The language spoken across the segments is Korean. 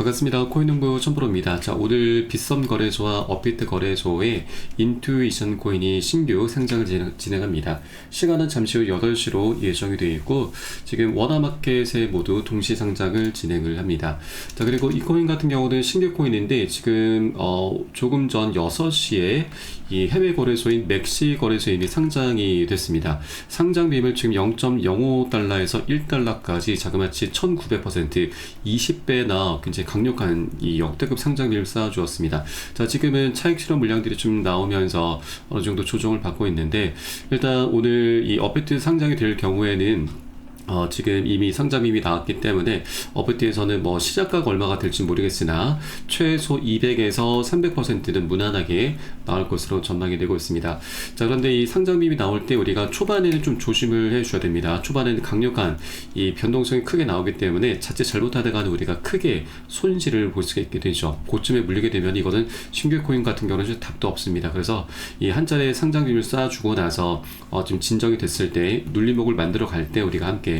반갑습니다. 코인농부 천프로입니다. 자, 오늘 빗썸 거래소와 업비트 거래소의 인투이션 코인이 신규 상장을 진행, 진행합니다. 시간은 잠시 후 8시로 예정이 되어 있고, 지금 워너마켓에 모두 동시 상장을 진행을 합니다. 자, 그리고 이 코인 같은 경우는 신규 코인인데, 지금, 어, 조금 전 6시에 이 해외 거래소인 맥시 거래소에 이미 상장이 됐습니다. 상장 비율 지금 0.05달러에서 1달러까지 자그마치 1900% 20배나 굉장히 강력한 이 역대급 상장비를 쌓아주었습니다. 자, 지금은 차익 실험 물량들이 좀 나오면서 어느 정도 조정을 받고 있는데 일단 오늘 이 업비트 상장이 될 경우에는 어, 지금 이미 상장 이미 나왔기 때문에 어프티에서는 뭐 시작가가 얼마가 될지 모르겠으나 최소 200에서 300%는 무난하게 나올 것으로 전망이 되고 있습니다. 자 그런데 이 상장빔이 나올 때 우리가 초반에는 좀 조심을 해주셔야 됩니다. 초반에는 강력한 이 변동성이 크게 나오기 때문에 자칫 잘못하다가는 우리가 크게 손실을 볼 수가 있게 되죠. 고점에 물리게 되면 이거는 신규 코인 같은 경우는 답도 없습니다. 그래서 이 한 자리의 상장 빔을 쌓아주고 나서 어, 좀 진정이 됐을 때 눌림목을 만들어 갈 때 우리가 함께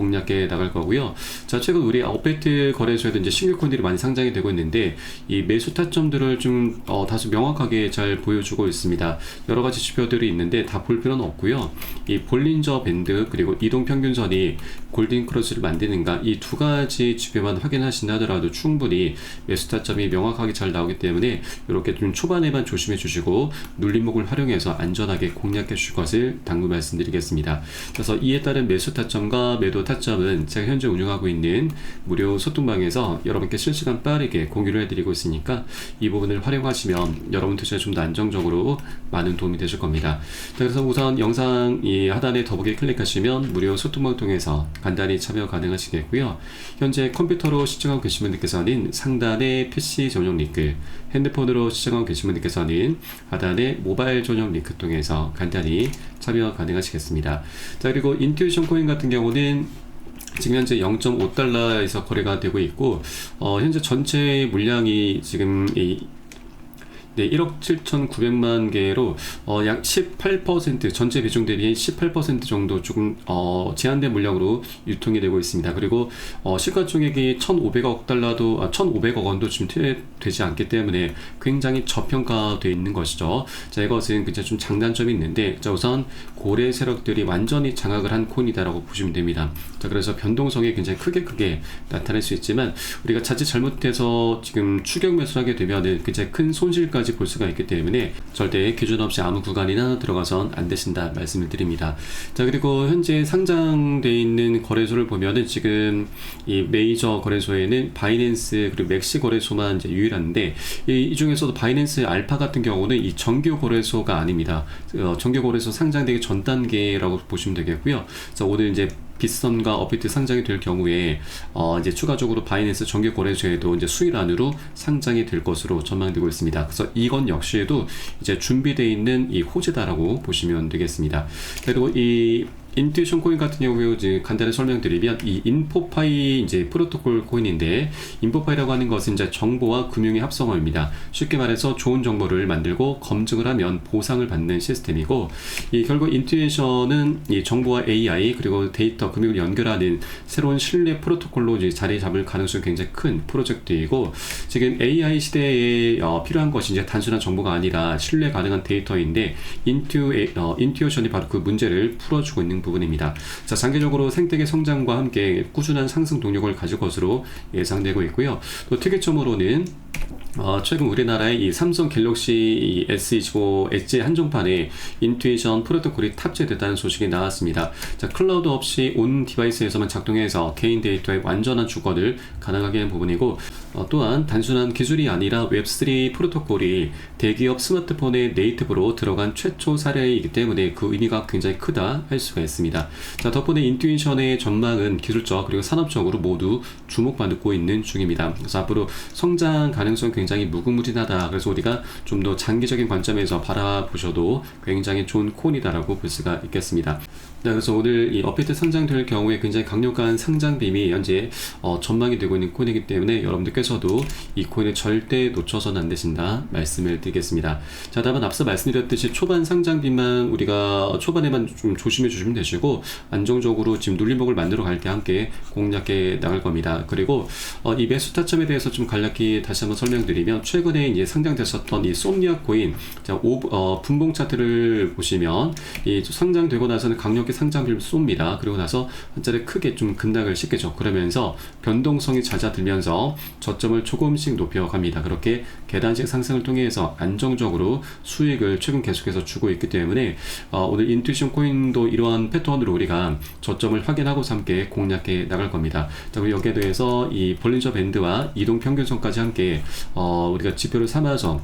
공략해 나갈 거고요. 자, 최근 우리 업베이트 거래소에도 이제 신규 코인들이 많이 상장이 되고 있는데 이 매수 타점들을 좀 어, 다소 명확하게 잘 보여주고 있습니다. 여러 가지 지표들이 있는데 다 볼 필요는 없고요. 이 볼린저 밴드 그리고 이동 평균선이 골든 크로스를 만드는가 이 두 가지 지표만 확인하신다 하더라도 충분히 매수 타점이 명확하게 잘 나오기 때문에 이렇게 좀 초반에만 조심해 주시고 눌림목을 활용해서 안전하게 공략해 주실 것을 당부 말씀드리겠습니다. 그래서 이에 따른 매수 타점과 매도 타점은 제가 현재 운영하고 있는 무료 소통방에서 여러분께 실시간 빠르게 공유를 해드리고 있으니까 이 부분을 활용하시면 여러분 투자에 좀 더 안정적으로 많은 도움이 되실 겁니다. 자, 그래서 우선 영상 이 하단에 더보기 클릭하시면 무료 소통방 통해서 간단히 참여 가능하시겠고요. 현재 컴퓨터로 시청하고 계신 분들께서는 상단에 PC 전용 링크, 핸드폰으로 시청하고 계신 분들께서는 하단에 모바일 전용 링크 통해서 간단히 참여 가능하시겠습니다. 자, 그리고 인투이션 코인 같은 경우는 지금 현재 0.5달러에서 거래가 되고 있고 어, 현재 전체 물량이 지금 이 네, 1억 7,900만 개로 어, 약 18% 전체 비중 대비 18% 정도 조금 어, 제한된 물량으로 유통이 되고 있습니다. 그리고 어, 시가총액이 1,500억 달러도 아, 1,500억 원도 지금 되지 않기 때문에 굉장히 저평가되어 있는 것이죠. 자, 이것은 굉장히 좀 장단점이 있는데 자, 우선 고래 세력들이 완전히 장악을 한 콘이다라고 보시면 됩니다. 자, 그래서 변동성이 굉장히 크게 크게 나타날 수 있지만 우리가 자칫 잘못해서 지금 추격 매수를 하게 되면은 굉장히 큰 손실까지 까지 볼 수가 있기 때문에 절대 기준 없이 아무 구간이나 들어가선 안 되신다 말씀을 드립니다. 자 그리고 현재 상장돼 있는 거래소를 보면은 지금 이 메이저 거래소에는 바이낸스 그리고 맥시 거래소만 이제 유일한데 이, 이 중에서도 바이낸스 알파 같은 경우는 이 정규 거래소가 아닙니다. 어, 정규 거래소 상장되기 전 단계라고 보시면 되겠고요. 자 오늘 이제 빗썸과 업비트 상장이 될 경우에 어 이제 추가적으로 바이낸스 정규 거래소에도 이제 수일안으로 상장이 될 것으로 전망되고 있습니다. 그래서 이건 역시도 이제 준비되어 있는 이 호재다라고 보시면 되겠습니다. 그리고 이 인투이션 코인 같은 경우에 이제 간단히 설명드리면 이 인포파이 이제 프로토콜 코인인데 인포파이라고 하는 것은 이제 정보와 금융의 합성어입니다. 쉽게 말해서 좋은 정보를 만들고 검증을 하면 보상을 받는 시스템이고 이 결국 인투이션은 이 정보와 AI 그리고 데이터 금융을 연결하는 새로운 신뢰 프로토콜로 이제 자리 잡을 가능성이 굉장히 큰 프로젝트이고 지금 AI 시대에 어, 필요한 것이 이제 단순한 정보가 아니라 신뢰 가능한 데이터인데 인투 어, 인투이션이 바로 그 문제를 풀어주고 있는 부분입니다. 자, 장기적으로 생태계 성장과 함께 꾸준한 상승 동력을 가질 것으로 예상되고 있고요. 또 특이점으로는 어, 최근 우리나라의 이 삼성 갤럭시 S25 엣지 한정판에 인투이션 프로토콜이 탑재됐다는 소식이 나왔습니다. 자, 클라우드 없이 온 디바이스에서만 작동해서 개인 데이터의 완전한 주권을 가능하게 하는 부분이고 어, 또한 단순한 기술이 아니라 웹3 프로토콜이 대기업 스마트폰의 네이티브로 들어간 최초 사례이기 때문에 그 의미가 굉장히 크다 할 수가 있습니다. 자, 덕분에 인투이션의 전망은 기술적 그리고 산업적으로 모두 주목받고 있는 중입니다. 그래서 앞으로 성장 가능성 굉장히 무궁무진하다. 그래서 우리가 좀 더 장기적인 관점에서 바라보셔도 굉장히 좋은 코인이다라고 볼 수가 있겠습니다. 네, 그래서 오늘 이 업비트 상장될 경우에 굉장히 강력한 상장 빔이 현재 어, 전망이 되고 있는 코인이기 때문에 여러분들 께서도 이 코인을 절대 놓쳐서는 안 되신다 말씀을 드리겠습니다. 자, 다만 앞서 말씀드렸듯이 초반 상장빔만 우리가 초반에만 좀 조심해 주시면 되시고 안정적으로 지금 눌림목을 만들어 갈 때 함께 공략해 나갈 겁니다. 그리고 어, 이 매수 타점에 대해서 좀 간략히 다시 한번 설명드리면 최근에 이제 상장됐었던 이 솜니아 코인 자, 오, 어, 분봉 차트를 보시면 이 상장되고 나서는 강력히 상장을 쏩니다. 그리고 나서 한 차례 크게 좀 급락을 시키죠. 그러면서 변동성이 잦아들면서 저점을 조금씩 높여갑니다. 그렇게 계단식 상승을 통해서 안정적으로 수익을 최근 계속해서 주고 있기 때문에 어, 오늘 인투이션 코인도 이러한 패턴으로 우리가 저점을 확인하고서 함께 공략해 나갈 겁니다. 자, 그리고 여기에 대해서 이 볼린저 밴드와 이동 평균선까지 함께 어, 우리가 지표를 삼아서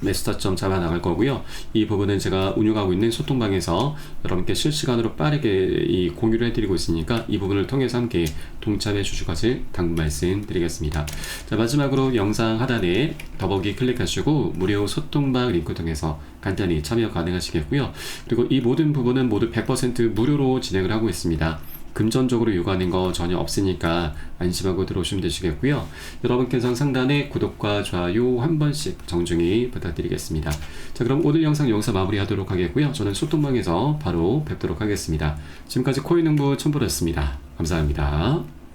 매수타점 잡아 나갈 거고요. 이 부분은 제가 운영하고 있는 소통방에서 여러분께 실시간으로 빠르게 이 공유를 해드리고 있으니까 이 부분을 통해서 함께 동참해 주실 것을 당부 말씀드리겠습니다. 자 마지막으로 영상 하단에 더보기 클릭하시고 무료 소통방 링크 통해서 간단히 참여 가능하시겠고요. 그리고 이 모든 부분은 모두 100% 무료로 진행을 하고 있습니다. 금전적으로 요구하는 거 전혀 없으니까 안심하고 들어오시면 되시겠고요. 여러분께서 상단에 구독과 좋아요 한 번씩 정중히 부탁드리겠습니다. 자 그럼 오늘 영상 여기서 마무리하도록 하겠고요. 저는 소통방에서 바로 뵙도록 하겠습니다. 지금까지 코인응부 첨부였습니다. 감사합니다.